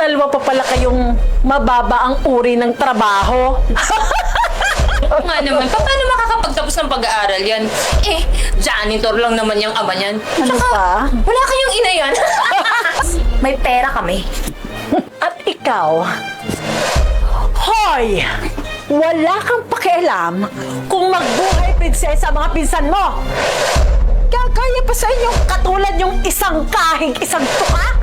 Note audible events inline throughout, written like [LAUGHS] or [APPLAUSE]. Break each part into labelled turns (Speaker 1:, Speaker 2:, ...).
Speaker 1: Dalawa pa pala kayong mababa ang uri ng trabaho.
Speaker 2: Oo [LAUGHS] nga naman, pa- paano makakapagtapos ng pag-aaral yan? Eh, janitor lang naman yung ama niyan.
Speaker 1: Ano pa?
Speaker 2: Wala kayong ina yan. [LAUGHS] May pera kami.
Speaker 1: At ikaw, Hoy! Wala kang pakialam kung magbuhay prinsesa ang mga pinsan mo! Gagaya pa sa inyo katulad yung isang kahig, isang tuka!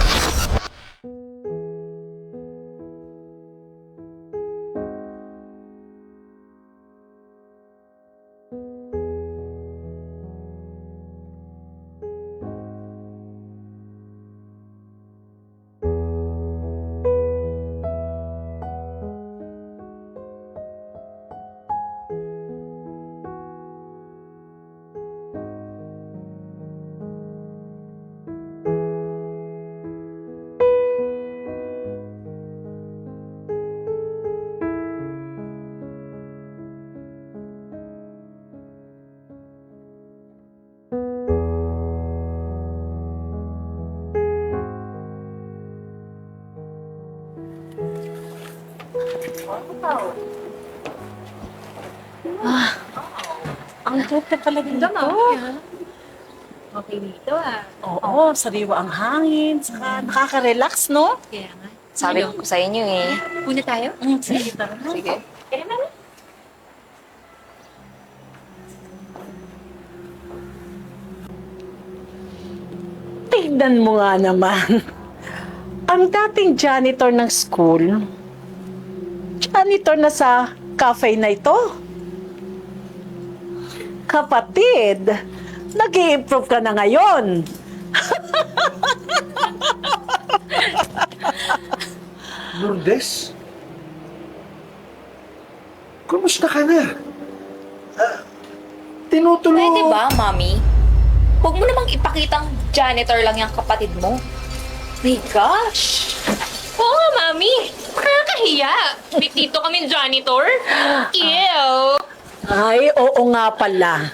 Speaker 1: Ang ganda pala dito.
Speaker 2: Okay dito ah.
Speaker 1: Oo, sariwa ang hangin, saka nakaka-relax, no?
Speaker 2: Kaya nga.
Speaker 3: Sabi ko sa inyo eh.
Speaker 2: Una tayo?
Speaker 1: Mm, sige, tara.
Speaker 3: Sige.
Speaker 2: Kaya na.
Speaker 1: Tignan mo nga naman. Ang dating janitor ng school, janitor na sa cafe na ito. Kapatid, nag improve ka na ngayon.
Speaker 4: Lourdes? Kumusta ka na? Ah, tinutulo...
Speaker 3: Pwede ba, mami? Huwag mo namang ipakitang janitor lang yung kapatid mo. My gosh!
Speaker 2: Oo mami. Nakakahiya. May tito kami janitor. [GASPS] Ew.
Speaker 1: Ay, oo nga pala.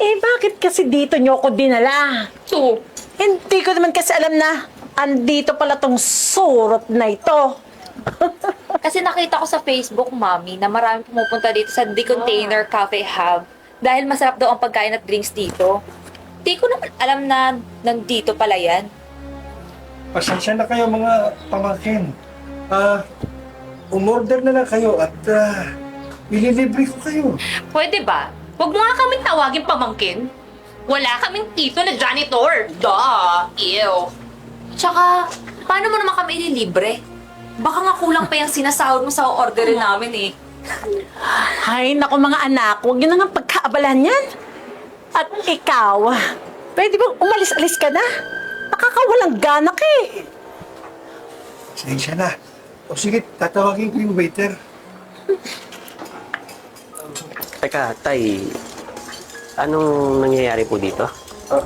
Speaker 1: Eh, bakit kasi dito nyo ako dinala?
Speaker 2: To.
Speaker 1: Hindi ko naman kasi alam na andito pala tong surot na ito. [LAUGHS]
Speaker 3: Kasi nakita ko sa Facebook, mami, na marami pumupunta dito sa The Container Cafe Hub dahil masarap daw ang pagkain at drinks dito. Di ko naman alam na nandito pala yan.
Speaker 4: Pasensya na kayo mga pamangkin. Ah, umorder na lang kayo at ah, ililibre ko kayo.
Speaker 2: Pwede ba? Huwag mo nga kaming tawagin pamangkin. Wala kaming tito na janitor. Duh. Ew.
Speaker 3: Tsaka, paano mo naman kami ililibre? Baka nga kulang pa yung sinasahod mo sa orderin namin eh.
Speaker 1: Ay, naku mga anak, huwag yun na nga pagkaabalahan yan. At ikaw, pwede bang umalis-alis ka na? Nakakawalang gana ka eh.
Speaker 4: Pasensya na. O sige, tatawagin ko yung waiter.
Speaker 5: Teka, Tay, anong nangyayari po dito?
Speaker 4: Ah,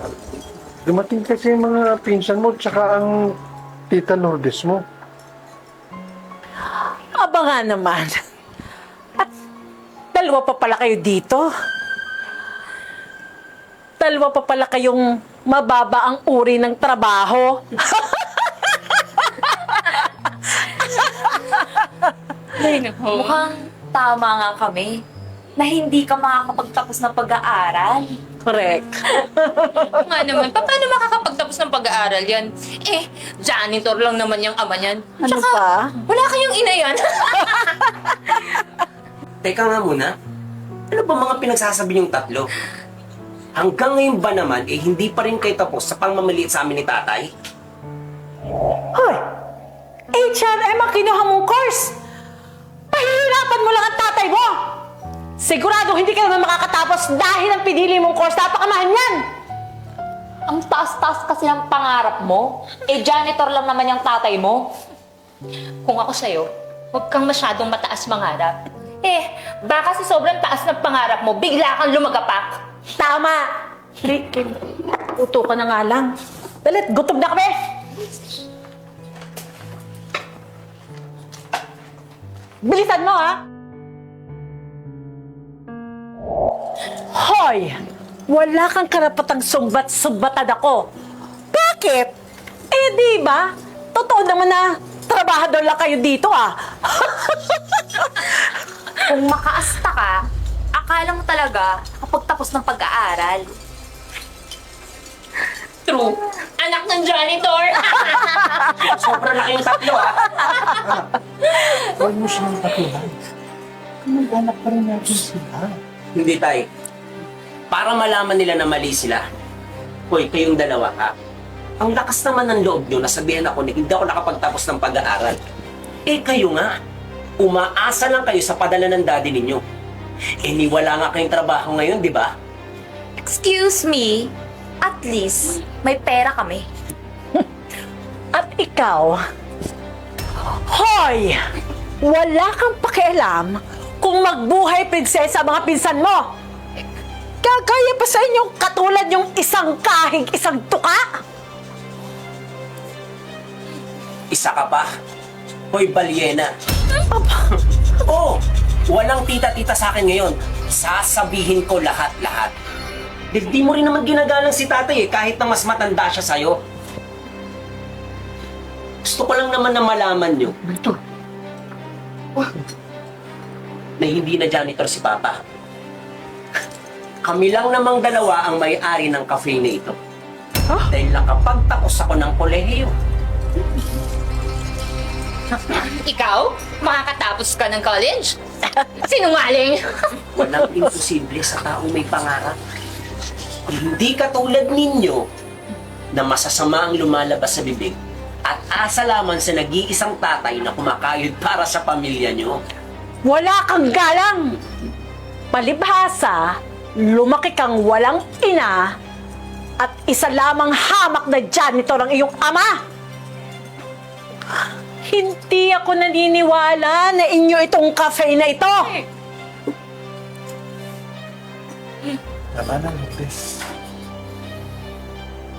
Speaker 4: dumating kasi yung mga pinsan mo tsaka ang tita Lourdes mo.
Speaker 1: Aba nga naman. At dalawa pa pala kayo dito. Dalawa pa pala kayong mababa ang uri ng trabaho.
Speaker 2: Ay, nako.
Speaker 3: Mukhang tama nga kami na hindi ka makakapagtapos ng pag-aaral.
Speaker 1: Correct. [LAUGHS]
Speaker 2: Nga naman, pa- paano makakapagtapos ng pag-aaral yan? Eh, janitor lang naman yung ama niyan.
Speaker 1: Ano pa?
Speaker 2: Wala kayong ina yan. [LAUGHS]
Speaker 5: Teka nga muna, ano ba mga pinagsasabi niyong tatlo? Hanggang ngayon ba naman, eh hindi pa rin kayo tapos sa pangmamaliit sa amin ni tatay?
Speaker 1: Hoy! HRM ang kinuha mong course! Pahihirapan mo lang ang tatay mo! Sigurado hindi ka naman makakatapos dahil ang pinili mong course, napakamahal yan!
Speaker 3: Ang taas-taas kasi ng pangarap mo. Eh, janitor lang naman yung tatay mo.
Speaker 2: Kung ako sa'yo, huwag kang masyadong mataas mangarap. Eh, baka sa sobrang taas ng pangarap mo, bigla kang lumagapak.
Speaker 1: Tama! Rick, uto ka na nga lang. Dalit, gutom na kami! Bilisan mo, ha? Hoy! Wala kang karapatang sumbat-sumbatan ako. Bakit? Eh, di ba? Totoo naman na trabahador lang kayo dito ah. [LAUGHS]
Speaker 3: Kung makaasta ka, akala mo talaga kapag tapos ng pag-aaral.
Speaker 2: True. Anak ng janitor. [LAUGHS]
Speaker 5: Sobrang laki yung tatlo ah.
Speaker 4: Huwag mo silang patulan. Kamag-anak pa rin natin sila.
Speaker 5: Hindi tay. Para malaman nila na mali sila. Hoy, kayong dalawa ha. Ang lakas naman ng loob nyo na sabihan ako na hindi ako nakapagtapos ng pag-aaral. Eh kayo nga, umaasa lang kayo sa padala ng daddy ninyo. Eh ni wala nga kayong trabaho ngayon, di ba?
Speaker 3: Excuse me, at least may pera kami. [LAUGHS]
Speaker 1: At ikaw, hoy! Wala kang pakialam kung magbuhay prinsesa ang mga pinsan mo. Kagaya pa sa inyong katulad yung isang kahig, isang tuka.
Speaker 5: Isa ka pa. Hoy, balyena. oh, walang tita-tita sa akin ngayon. Sasabihin ko lahat-lahat. Di, di mo rin naman ginagalang si tatay eh, kahit na mas matanda siya sa'yo. Gusto ko lang naman na malaman nyo
Speaker 4: Victor,
Speaker 5: na hindi na janitor si Papa. Kami lang namang dalawa ang may-ari ng cafe na ito. Dahil nakapagtapos ako ng kolehiyo.
Speaker 2: Ikaw? Makakatapos ka ng college? Sinungaling.
Speaker 5: Walang [LAUGHS] imposible sa taong may pangarap. Hindi katulad ninyo na masasama ang lumalabas sa bibig at asa lamang sa nag-iisang tatay na kumakayod para sa pamilya nyo.
Speaker 1: Wala kang galang. Palibhasa, lumaki kang walang ina at isa lamang hamak na janitor ang iyong ama. Hindi ako naniniwala na inyo itong cafe na ito.
Speaker 4: Tama na, Lourdes.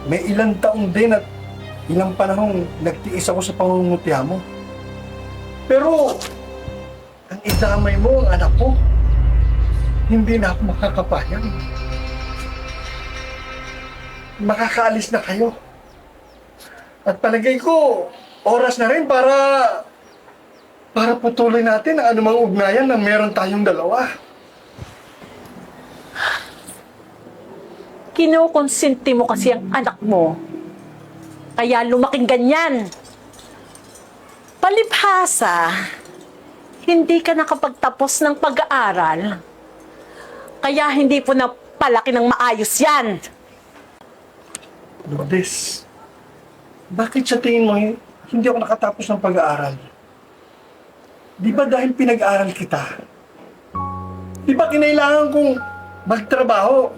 Speaker 4: May ilang taong din at ilang panahong nagtiis ako sa pangungutya mo. Pero, ang idamay mo ang anak ko, hindi na ako makakapayag. Makakaalis na kayo. At palagay ko, oras na rin para para patuloy natin ang anumang ugnayan na meron tayong dalawa.
Speaker 1: Kinukonsinti mo kasi ang anak mo. Kaya lumaking ganyan. Palibhasa, hindi ka nakapagtapos ng pag-aaral. Kaya hindi po na palaki ng maayos yan.
Speaker 4: Lourdes, bakit sa tingin mo eh, hindi ako nakatapos ng pag-aaral? Di ba dahil pinag-aaral kita? Di ba kinailangan kong magtrabaho,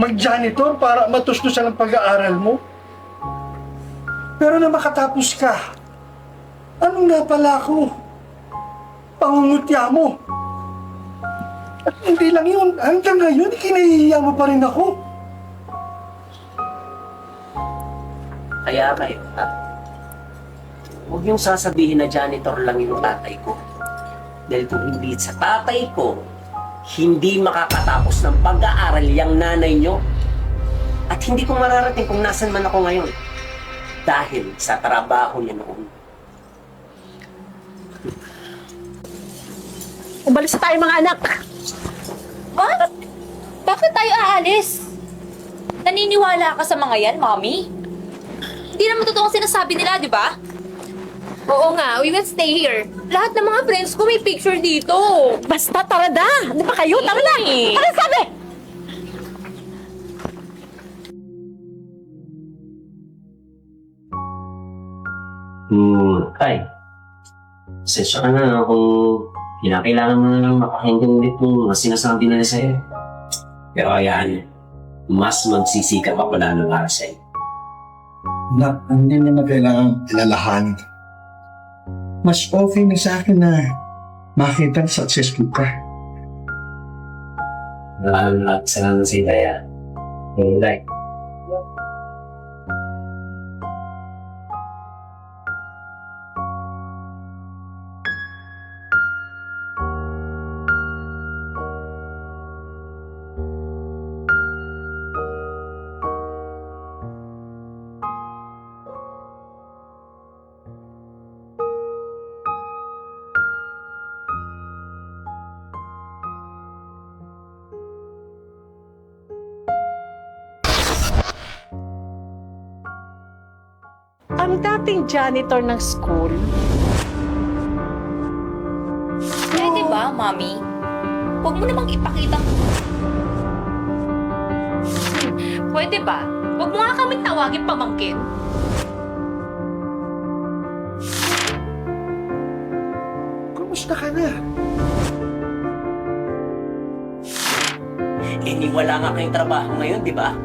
Speaker 4: mag-janitor para matustusan ang pag-aaral mo? Pero na makatapos ka, anong napala ko? Pangungutya mo. At hindi lang yun, hanggang ngayon, kinahihiya mo pa rin ako.
Speaker 5: Kaya kayo, ha? Huwag yung sasabihin na janitor lang yung tatay ko. Dahil kung hindi sa tatay ko, hindi makakatapos ng pag-aaral yung nanay nyo. At hindi ko mararating kung nasan man ako ngayon. Dahil sa trabaho niya noon.
Speaker 1: Umalis na tayo mga anak.
Speaker 3: What? Bakit tayo aalis? Naniniwala ka sa mga yan, mommy? Hindi naman totoo ang sinasabi nila, di ba?
Speaker 2: Oo nga, we will stay here. Lahat ng mga friends ko may picture dito.
Speaker 1: Basta tara na. Di ba kayo? Tara na.
Speaker 2: Eh.
Speaker 1: Tara sabi.
Speaker 5: Hmm, ay. Sensya ka na kung kinakailangan mo na lang mapakinggan ulit mga sinasabi nila sa'yo. Pero hayaan, mas magsisikap ako lalo para sa'yo.
Speaker 4: na hindi mo na kailangan ilalahan. Mas okay na sa akin na makita successful ka.
Speaker 5: Maraming salamat sa idea. Yung like.
Speaker 1: Dating janitor ng school.
Speaker 3: Pwede ba, Mami? Huwag mo namang ipakita [LAUGHS]
Speaker 2: Pwede ba? Huwag mo nga kami tawagin pamangkin.
Speaker 4: Kumusta ka na?
Speaker 5: Eh, wala nga kayong trabaho ngayon, di ba?